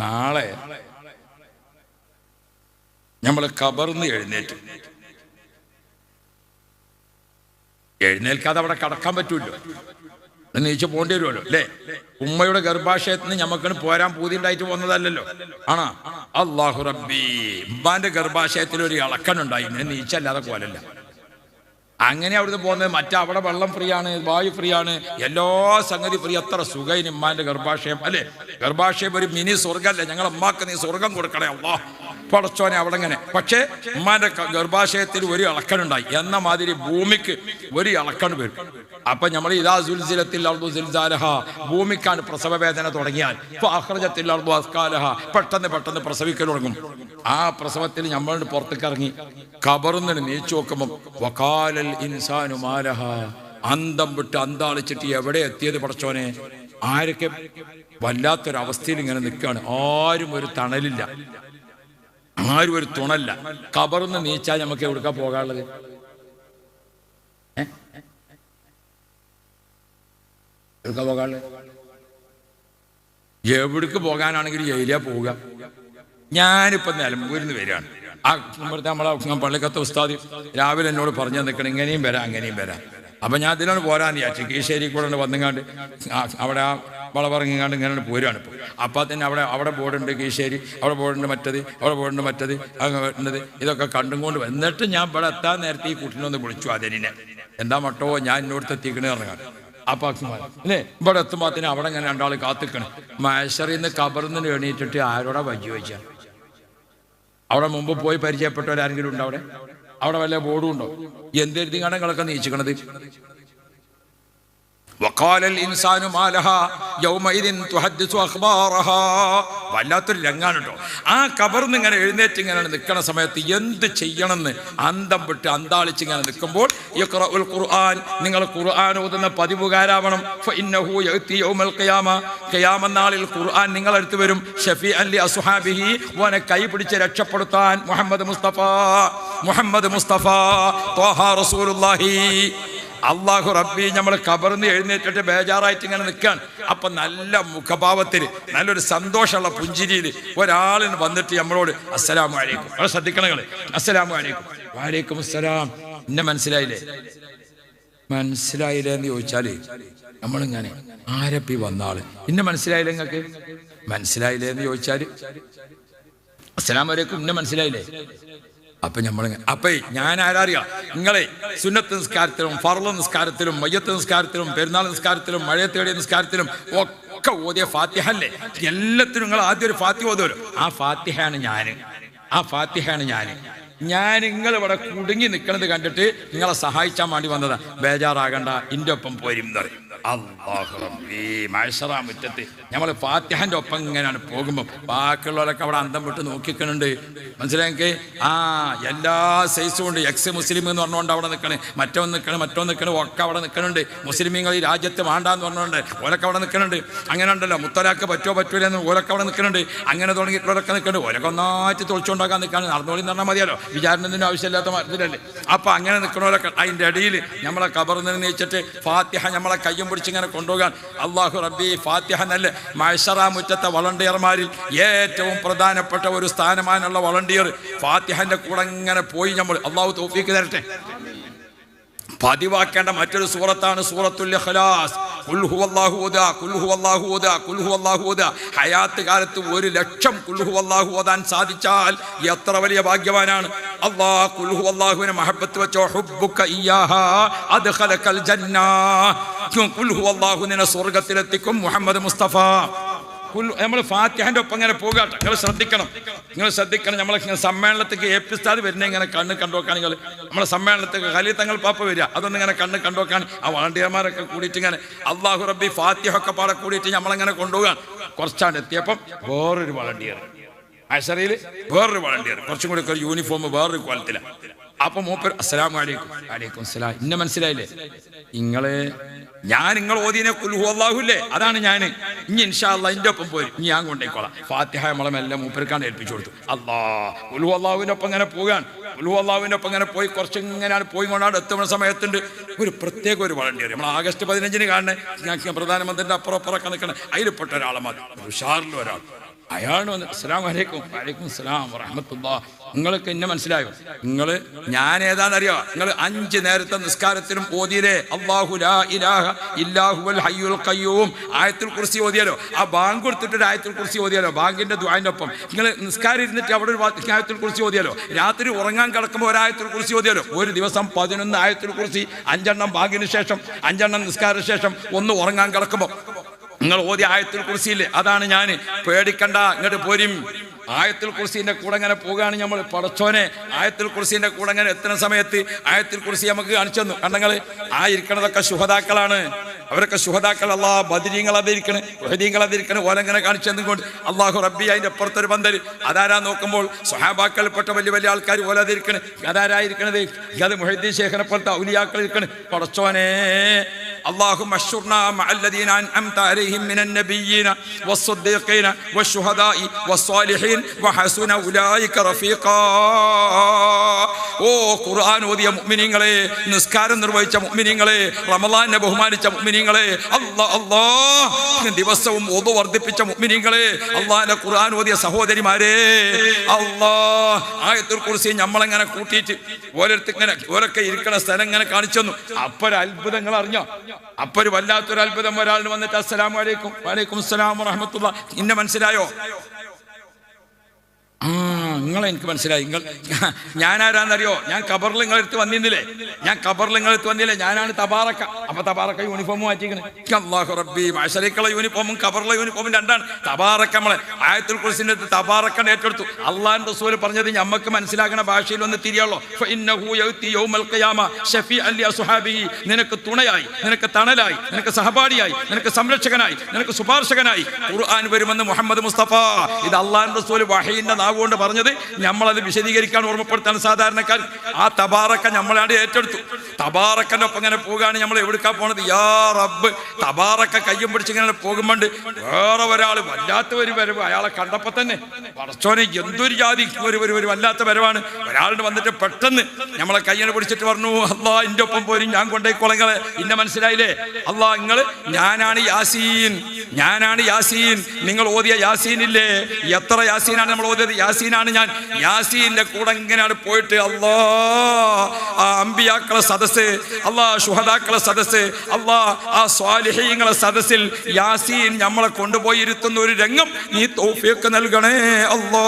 നാളെ നമ്മൾ കബർന്ന് എഴുന്നേറ്റ്. എഴുന്നേൽക്കാതെ അവിടെ കടക്കാൻ പറ്റൂല്ലോ. നീച്ച് പോകേണ്ടി വരുമല്ലോ അല്ലേ? ഉമ്മയുടെ ഗർഭാശയത്തിൽ നിന്ന് ഞമ്മക്കിന് പോരാൻ പൂതിണ്ടായിട്ട് പോകുന്നതല്ലല്ലോ ആണോ? അള്ളാഹു റബ്ബി ഉമ്മാന്റെ ഗർഭാശയത്തിൽ ഒരു ഇളക്കനുണ്ടായി നീച്ചല്ലാതെ പോലല്ല അങ്ങനെ അവിടുന്ന് പോകുന്നത് മറ്റേ അവിടെ വെള്ളം ഫ്രീ ആണ് വായു ഫ്രീ ആണ് എല്ലാ സംഗതി ഫ്രീ. അത്ര സുഖം ഉമ്മാന്റെ ഗർഭാശയം അല്ലേ? ഗർഭാശയം ഒരു മിനി സ്വർഗല്ലേ ഞങ്ങൾ അമ്മാക്ക് നീ സ്വർഗം കൊടുക്കണേ അള്ളാ. പടച്ചോനെ അവിടെ ഇങ്ങനെ പക്ഷേ ഉമ്മാന്റെ ഗർഭാശയത്തിൽ ഒരു ഇളക്കനുണ്ടായി. എന്ന മാതിരി ഭൂമിക്ക് ഒരു ഇളക്കണ് വരും. അപ്പൊ നമ്മൾ ഇതാ സുൽസിലത്തിൽ ഭൂമിക്കാണ് പ്രസവ വേദന തുടങ്ങിയാൽ അഹ്റജത്തിൽ അസ്കാലഹ. പെട്ടെന്ന് പെട്ടെന്ന് പ്രസവിക്കൽ തുടങ്ങും. ആ പ്രസവത്തിൽ നമ്മൾ പുറത്തേക്ക് ഇറങ്ങി കബറുന്നിന് നീച്ചു നോക്കുമ്പോൾ വക്കാലൽ ഇൻസാനു മാലഹ. അന്തം വിട്ട് അന്താളിച്ചിട്ട് എവിടെ എത്തിയത് പടച്ചോനെ? ആരൊക്കെ വല്ലാത്തൊരവസ്ഥയിൽ ഇങ്ങനെ നിൽക്കുകയാണ്. ആരും ഒരു തണലില്ല. ആരും ഒരു തുണല്ല. കബറൊന്ന് നീച്ചാൽ നമുക്ക് എവിടുക്കാ പോകാനുള്ളത്? എവിടുക്കാ പോകാനുള്ളത്? എവിടേക്ക് പോകാനാണെങ്കിൽ ജയിലിയാ പോവുക. ഞാനിപ്പോ നിലമ്പൂരിൽ നിന്ന് വരികയാണ്. ആ നമ്മളെ പള്ളിക്കത്തെ ഉസ്താദി രാവിലെ എന്നോട് പറഞ്ഞു നിൽക്കണം ഇങ്ങനെയും വരാം അങ്ങനെയും വരാം. അപ്പൊ ഞാൻ അതിലാണ് പോരാന്ന് വിചാരിച്ചു. കീശ്ശേരി കൂടെ വന്നുങ്ങാണ്ട് അവിടെ ആ വളവിറങ്ങിങ്ങാണ്ട് ഇങ്ങനെ പോരാണ് ഇപ്പോൾ അപ്പോൾ തന്നെ അവിടെ അവിടെ ബോർഡുണ്ട് കീശേരി അവിടെ ബോർഡുണ്ട് മറ്റത് അവിടെ ബോർഡുണ്ട് മറ്റത് അങ്ങ് വരുന്നത്. ഇതൊക്കെ കണ്ടും കൊണ്ട് എന്നിട്ട് ഞാൻ ഇവിടെ എത്താൻ നേരത്തെ ഈ കുട്ടിനെ ഒന്ന് വിളിച്ചു അതിനെ എന്താ മട്ടോ ഞാൻ ഇന്നോടത്ത് എത്തിക്കണേ ഇറങ്ങാൻ അപ്പൊ അക്കുമാർ അല്ലേ ഇവിടെ എത്തുമ്പോൾ തന്നെ അവിടെ ഇങ്ങനെ രണ്ടാൾ കാത്തിക്കണം. മഹേശ്വറിന്ന് കബറിന്ന് എണീറ്റിട്ട് ആരോടാ വജ്ജി വെച്ച അവിടെ മുമ്പ് പോയി പരിചയപ്പെട്ടവരാരെങ്കിലും ഉണ്ടോ അവിടെ? അവിടെ വല്ല ബോർഡും ഉണ്ടോ? എന്തെഴുതി കണങ്ങളൊക്കെ നീച്ചിക്കണത്? وقال الانسان ما لها يومئذ تحدث اخبارها വല്ലാത്തൊരു രംഗാണ് കേട്ടോ ആ കബർന്ന് ഇങ്ങനെ എഴുന്നേറ്റ് ഇങ്ങനെ നിൽക്കുന്ന സമയത്ത് എന്ത് ചെയ്യണമെന്ന് അന്തം വിട്ട് അന്താളിച്ച് ഇങ്ങനെ നിൽക്കുമ്പോൾ ഇഖ്റഉൽ ഖുർആൻ നിങ്ങൾ ഖുർആൻ ഓതുന്ന പതിവുകാരാവണം ഫഇന്നഹു യഅതി യൗമൽ ഖിയാമ ഖിയാമ നാളിൽ ഖുർആൻ നിങ്ങളടുത്ത് വരും ഷഫീഅൻ ലി അസ്ഹാബിഹി ഓനെ കൈ പിടിച്ച് രക്ഷപ്പെടുത്താൻ മുഹമ്മദ് മുസ്തഫ മുഹമ്മദ് മുസ്തഫ ത്വാഹ റസൂലുള്ളാഹി അള്ളാഹു റബ്ബി നമ്മൾ കബർന്ന് എഴുന്നേറ്റിട്ട് ബേജാറായിട്ട് ഇങ്ങനെ നിൽക്കാൻ അപ്പം നല്ല മുഖഭാവത്തിൽ നല്ലൊരു സന്തോഷമുള്ള പുഞ്ചിരിയിൽ ഒരാളിന് വന്നിട്ട് നമ്മളോട് അസ്സലാമു അലൈക്കും. അവിടെ ശ്രദ്ധിക്കണങ്ങൾ അസ്സലാമു അലൈക്കും. വാലൈക്കും അസ്സലാം. എന്നെ മനസ്സിലായില്ലേ? മനസ്സിലായില്ലേ എന്ന് ചോദിച്ചാൽ നമ്മളിങ്ങനെ ആരപ്പി വന്നാൾ. ഇന്നെ മനസ്സിലായില്ലേ നിങ്ങൾക്ക് മനസ്സിലായില്ലേ എന്ന് ചോദിച്ചാൽ അസ്സലാമു അലൈക്കും. ഇന്നെ മനസ്സിലായില്ലേ? അപ്പൊ നമ്മൾ അപ്പൊ ഞാൻ ആരാറിയാ നിങ്ങളെ സുന്നത്ത് നിസ്കാരത്തിലും ഫർള നിസ്കാരത്തിലും മയ്യത്ത് നിസ്കാരത്തിലും പെരുന്നാൾ നിസ്കാരത്തിലും മഴയത്തേടിയ നിസ്കാരത്തിലും ഒക്കെ ഓതിയ ഫാത്തിഹ അല്ലേ എല്ലാത്തിനും നിങ്ങൾ ആദ്യം ഒരു ഫാത്തിഹ ഓതുവരും ആ ഫാത്തിഹയാണ് ഞാൻ ആ ഫാത്തിഹയാണ് ഞാൻ ഞാൻ നിങ്ങൾ ഇവിടെ കുടുങ്ങി നിൽക്കുന്നത് കണ്ടിട്ട് നിങ്ങളെ സഹായിച്ചാൻ വേണ്ടി വന്നതാ. ബേജാറാകണ്ട ഇന്റെ ഒപ്പം പോരും എന്ന് മുറ്റത്ത്. നമ്മൾ ഫാത്തിഹന്റെ ഒപ്പം ഇങ്ങനെയാണ് പോകുമ്പോൾ ബാക്കിയുള്ളവരൊക്കെ അവിടെ അന്തം വിട്ട് നോക്കിക്കണുണ്ട്. മനസ്സിലാക്കി ആ എല്ലാ സൈസും ഉണ്ട്. എക്സ് മുസ്ലിം എന്ന് പറഞ്ഞുകൊണ്ട് അവിടെ നിൽക്കണേ മറ്റോ നിൽക്കണം മറ്റോ നിൽക്കണം ഒക്കെ അവിടെ നിൽക്കണുണ്ട് മുസ്ലിമീങ്ങൾ ഈ രാജ്യത്ത് വേണ്ടാന്ന് പറഞ്ഞുകൊണ്ട് ഓലൊക്കെ അവിടെ നിൽക്കണുണ്ട് അങ്ങനെ ഉണ്ടല്ലോ മുത്തലാക്ക് പറ്റോ പറ്റൂലെന്ന് ഓലൊക്കെ അവിടെ നിൽക്കണുണ്ട് അങ്ങനെ തുടങ്ങിയിട്ടുള്ളവരൊക്കെ നിൽക്കണുണ്ട് ഓരൊക്കെ ഒന്നായിട്ട് തുളിച്ചുകൊണ്ടാക്കാൻ നിൽക്കാണ്. നടന്നോളി എന്ന് പറഞ്ഞാൽ മതിയല്ലോ. വിചാരണത്തിന് ആവശ്യമില്ലാത്ത മരത്തിലല്ലേ? അപ്പോൾ അങ്ങനെ നിൽക്കണവരൊക്കെ അതിന്റെ ഇടയിൽ നമ്മളെ കബറിൽ നീച്ചിട്ട് ഫാത്തിഹ നമ്മളെ കയ്യും പിടിച്ച് ഇങ്ങനെ കൊണ്ടുപോകാൻ. അള്ളാഹു റബ്ബി ഫാത്തിഹ നല്ല മഴസറ മുറ്റത്തെ വളണ്ടിയർമാരിൽ ഏറ്റവും പ്രധാനപ്പെട്ട ഒരു സ്ഥാനമാനുള്ള വളണ്ടിയർ. ഫാത്തിഹന്റെ കൂടെ ഇങ്ങനെ പോയി നമ്മൾ. അള്ളാഹു തോപ്പിക്ക് തരട്ടെ. പതിവാക്കേണ്ട മറ്റൊരു സൂറത്താണ് സൂറത്തുൽ ഇഖ്ലാസ്. ഹയാത്ത് കാലത്ത് ഒരു ലക്ഷം കുൽഹു അള്ളാഹു ഓതാൻ സാധിച്ചാൽ എത്ര വലിയ ഭാഗ്യവാനാണ്? അള്ളാ കുൽഹു അള്ളാഹുവിനെ മഹബത്ത് വെച്ചോ ഹുബ്ബുക ഇയ്യാഹ അദ്ഖലകൽ ജന്ന. ഖുൽ ഹുവല്ലാഹു നിന്നെ സ്വർഗത്തിലെത്തിക്കും മുഹമ്മദ് മുസ്തഫ. നമ്മൾ ഫാത്തിഹന്റെ ഒപ്പം ഇങ്ങനെ പോകുക നിങ്ങൾ ശ്രദ്ധിക്കണം. നിങ്ങൾ ശ്രദ്ധിക്കണം. നമ്മൾ സമ്മേളനത്തേക്ക് എ പി സ്റ്റാർ വരുന്ന ഇങ്ങനെ കണ്ണ് കണ്ടുവെക്കാൻ നിങ്ങൾ നമ്മളെ സമ്മേളനത്തേക്ക് കലി തങ്ങൾ പാപ്പ വരിക. അതൊന്നും ഇങ്ങനെ കണ്ണ് കണ്ടുവെക്കാൻ ആ വളണ്ടിയർമാരൊക്കെ കൂടിയിട്ട് ഇങ്ങനെ അള്ളാഹു റബ്ബി ഫാത്തിഹ ഒക്കെ പാടെ കൂടിയിട്ട് നമ്മളിങ്ങനെ കൊണ്ടുപോകാൻ കുറച്ചാണ്ട് എത്തിയപ്പം വേറൊരു വളണ്ടിയർ അസറിയിൽ വേറൊരു വളണ്ടിയർ കുറച്ചും കൂടി ഒരു യൂണിഫോം വേറൊരു കോലത്തിലാണ് അപ്പൊ മൂപ്പർ അസ്സലാം വലൈക്കും വലൈക്കും അസ്സലാം ഇന്നെ മനസ്സിലായില്ലേ? നിങ്ങൾ ഞാൻ നിങ്ങൾ ഓതിനെ അള്ളാഹുല്ലേ അതാണ് ഞാൻ ഇനി ഇൻഷാ ഇന്റെ ഒപ്പം പോരും. ഇനി ഞാൻ കൊണ്ടേക്കോളാം. ഫാത്തിഹ എല്ലാം മൂപ്പർക്കാണ് ഏൽപ്പിച്ചു കൊടുത്തു. അല്ലാ കുൽഹു അള്ളാഹുവിന്റെ ഒപ്പം ഇങ്ങനെ പോകാൻ. കുൽഹു അള്ളാഹുവിന്റെ ഒപ്പം ഇങ്ങനെ പോയി കുറച്ച് ഇങ്ങനെ പോയി കൊണ്ടാണ് എത്തുന്ന സമയത്തുണ്ട് ഒരു പ്രത്യേക ഒരു വളണ്ടി വരും. നമ്മൾ ആഗസ്റ്റ് പതിനഞ്ചിന് കാണണേ ഞാൻ പ്രധാനമന്ത്രിന്റെ അപ്പുറം അപ്പുറമൊക്കെ നിൽക്കണേ. അതിൽപ്പെട്ട ഒരാളെ മാറ്റി ഉഷാറിൽ ഒരാൾ. അയാൾ വന്ന് അസ്സലാം വലൈക്കും വലൈക്കും സ്ലാം വറഹമത്തുള്ള. നിങ്ങൾക്ക് എന്നെ മനസ്സിലായോ? നിങ്ങൾ ഞാൻ ഏതാണെന്നറിയോ നിങ്ങൾ അഞ്ച് നേരത്തെ നിസ്കാരത്തിലും ഓതിയല്ലേ? അള്ളാഹു ലാ ഇലാഹ ഇല്ലാഹുവൽ ഹയ്യുൽ ആയത്തുൽ കുർസി ഓതിയാലോ ആ ബാങ്ക് കൊടുത്തിട്ട് ആയത്തിൽ കുറിച്ച് ഓതിയാലോ ബാങ്കിന്റെ ദ്വാന്റെ ഒപ്പം നിങ്ങൾ നിസ്കാരം ഇരുന്നിട്ട് അവിടെ ഒരു ആയത്തിൽ കുറിച്ച് ഓതിയാലോ രാത്രി ഉറങ്ങാൻ കിടക്കുമ്പോൾ ഒരു ആയത്തുൽ കുർസി ഓതിയാലോ ഒരു ദിവസം പതിനൊന്ന് ആയത്തിൽ കുറിച്ച് അഞ്ചെണ്ണം ബാങ്കിന് ശേഷം അഞ്ചെണ്ണം നിസ്കാര ശേഷം ഒന്ന് ഉറങ്ങാൻ കിടക്കുമ്പോൾ നിങ്ങൾ ഓതി ആയത്തിൽ കുറിച്ചില്ലേ അതാണ് ഞാൻ പേടിക്കണ്ട ഇങ്ങോട്ട് പോരും. ആയത്തിൽ കുറിസിന്റെ കൂടെ അങ്ങനെ പോവുകയാണ് നമ്മൾ പടച്ചോനെ ആയത്തിൽ കുറിസിന്റെ കൂടെ അങ്ങനെ എത്തുന്ന സമയത്ത് ആയത്തിൽ കുറിസി നമുക്ക് കാണിച്ചു തന്നു. കണ്ടങ്ങൾ ആ ഇരിക്കണതൊക്കെ ശുഹതാക്കളാണ് അവരൊക്കെ ശുഹതാക്കൾ അല്ലാ ബദിരീങ്ങൾ അതിരിക്കണ് വഹദീങ്ങൾ അതിരിക്കണ് ഓലങ്ങനെ കാണിച്ചു തന്നുകൊണ്ട് അള്ളാഹു റബ്ബി അതിന്റെ അപ്പുറത്തൊരു പന്തൽ. അതാരാ നോക്കുമ്പോൾ സ്വഹാബാക്കൾപ്പെട്ട വലിയ വലിയ ആൾക്കാർ ഓലതിരിക്കണ് അതാരായിരിക്കണത് അത് മുഹദ്ദീൻ ശേഖരപ്പെട്ട ഔലിയാക്കൾ ഇരിക്കണ്. പടച്ചോനെ اللهم اشرنا مع الذين أنعمت عليهم من النبيين والصديقين والشهداء والصالحين وحسن أولئك رفيقا. ഓ ഖുർആൻ ഓതിയ മുഅ്മിനീങ്ങളെ നിസ്കാരം നിർവഹിച്ച മുഅ്മിനീങ്ങളെ റമളാനെ ബഹുമാനിച്ച മുഅ്മിനീങ്ങളെ അല്ലാഹ് അല്ലാ ദിവസവും ഒതു വർദ്ധിപ്പിച്ച മുഅ്മിനീങ്ങളെ അള്ളാഹിന്റെ ഖുർആൻ ഓതിയ സഹോദരിമാരെ അല്ലാഹ് ആയത്തുൽ കുർസി നമ്മളെങ്ങനെ കൂട്ടിയിട്ട് ഓരോരുത്തർ ഇങ്ങനെ ഓരൊക്കെ ഇരിക്കണ സ്ഥലം ഇങ്ങനെ കാണിച്ചെന്നു അപ്പൊരു അത്ഭുതങ്ങൾ അറിഞ്ഞോ? അപ്പൊരു വല്ലാത്തൊരു അത്ഭുതം ഒരാളിന് വന്നിട്ട് അസ്സലാമു അലൈക്കും. വലൈക്കും അസ്സലാം വറഹമത്തുള്ള ഇന്നെ മനസ്സിലായോ? നിങ്ങളെ എനിക്ക് മനസ്സിലായി. നിങ്ങൾ ഞാൻ ആരാന്നറിയോ ഞാൻ കബറിൽ നിങ്ങളെടുത്ത് വന്നിരുന്നില്ലേ? ഞാൻ കബറിൽ നിങ്ങളെടുത്ത് വന്നില്ലേ? ഞാനാണ് തബാറക്ക അപ്പൊ തബാറക്ക യൂണിഫോം മാറ്റിക്കണേ അള്ളാഹു യൂണിഫോമും കബറിലെ യൂണിഫോമും രണ്ടാണ്. തബാറക്ക നമ്മളെ ആയത്തുൽ കുറിച്ചിന്റെ തബാറക്കൻ ഏറ്റെടുത്തു. അള്ളാൻ റസൂൽ പറഞ്ഞത് ഞമ്മക്ക് മനസ്സിലാക്കണ ഭാഷയിൽ ഒന്ന് ലി നിനക്ക് തുണയായി നിനക്ക് തണലായി നിനക്ക് സഹപാഠിയായി നിനക്ക് സംരക്ഷകനായി നിനക്ക് ശുപാർശകനായി. ഖുർആൻ വരുമെന്ന് മുഹമ്മദ് മുസ്തഫ. ഇത് അള്ളാൻ റസൂൽ വഹീന്റെ നാവുകൊണ്ട് പറഞ്ഞത് നമ്മളത് വിശദീകരിക്കാൻ ഓർമ്മപ്പെടുത്താൻ സാധാരണക്കാർ. ആ തബാറക്ക നമ്മളാണ്ട് ഏറ്റെടുത്തു. തബാറക്കന്റെ ഒപ്പം ഇങ്ങനെ പോകുകയാണ് നമ്മൾ എവിടുക്കാൻ പോണത്? യാ റബ്ബ്. തബാറക്ക കയ്യും പിടിച്ച് ഇങ്ങനെ പോകുമ്പോണ്ട് വേറെ ഒരാൾ വല്ലാത്ത ഒരു വരവ്. അയാളെ കണ്ടപ്പോ തന്നെ പറച്ചോനെ എന്തൊരു ജാതി? ഒരു ഒരു ഒരു വല്ലാത്ത വരവാണ്. ഒരാളുടെ വന്നിട്ട് പെട്ടെന്ന് നമ്മളെ കയ്യിനെ പിടിച്ചിട്ട് പറഞ്ഞു അള്ളാ എന്റെ ഒപ്പം പോരും. ഞാൻ കൊണ്ടേക്കോളങ്ങളെ ഇന്നെ മനസ്സിലായില്ലേ? അള്ളാ നിങ്ങൾ ഞാനാണ് യാസീൻ. ഞാനാണ് യാസീൻ. നിങ്ങൾ ഓതിയ യാസീൻ ഇല്ലേ എത്ര യാസീനാണ് നമ്മൾ ഓതിയത്? യാസീനാണ് ഞാൻ യാസീന്റെ കൂടെ ഇങ്ങനെയാണ് പോയിട്ട് അല്ലാ ആ അമ്പിയാക്കളെ സദസ്സ് അല്ലാ ഷുഹദാക്കളെ സദസ്സ് അല്ലാ ആ സ്വാലിഹീങ്ങളെ സദസ്സിൽ യാസീൻ നമ്മളെ കൊണ്ടുപോയി ഇരുത്തുന്ന ഒരു രംഗം നീ തോഫിയൊക്കെ നൽകണേ അല്ലാ.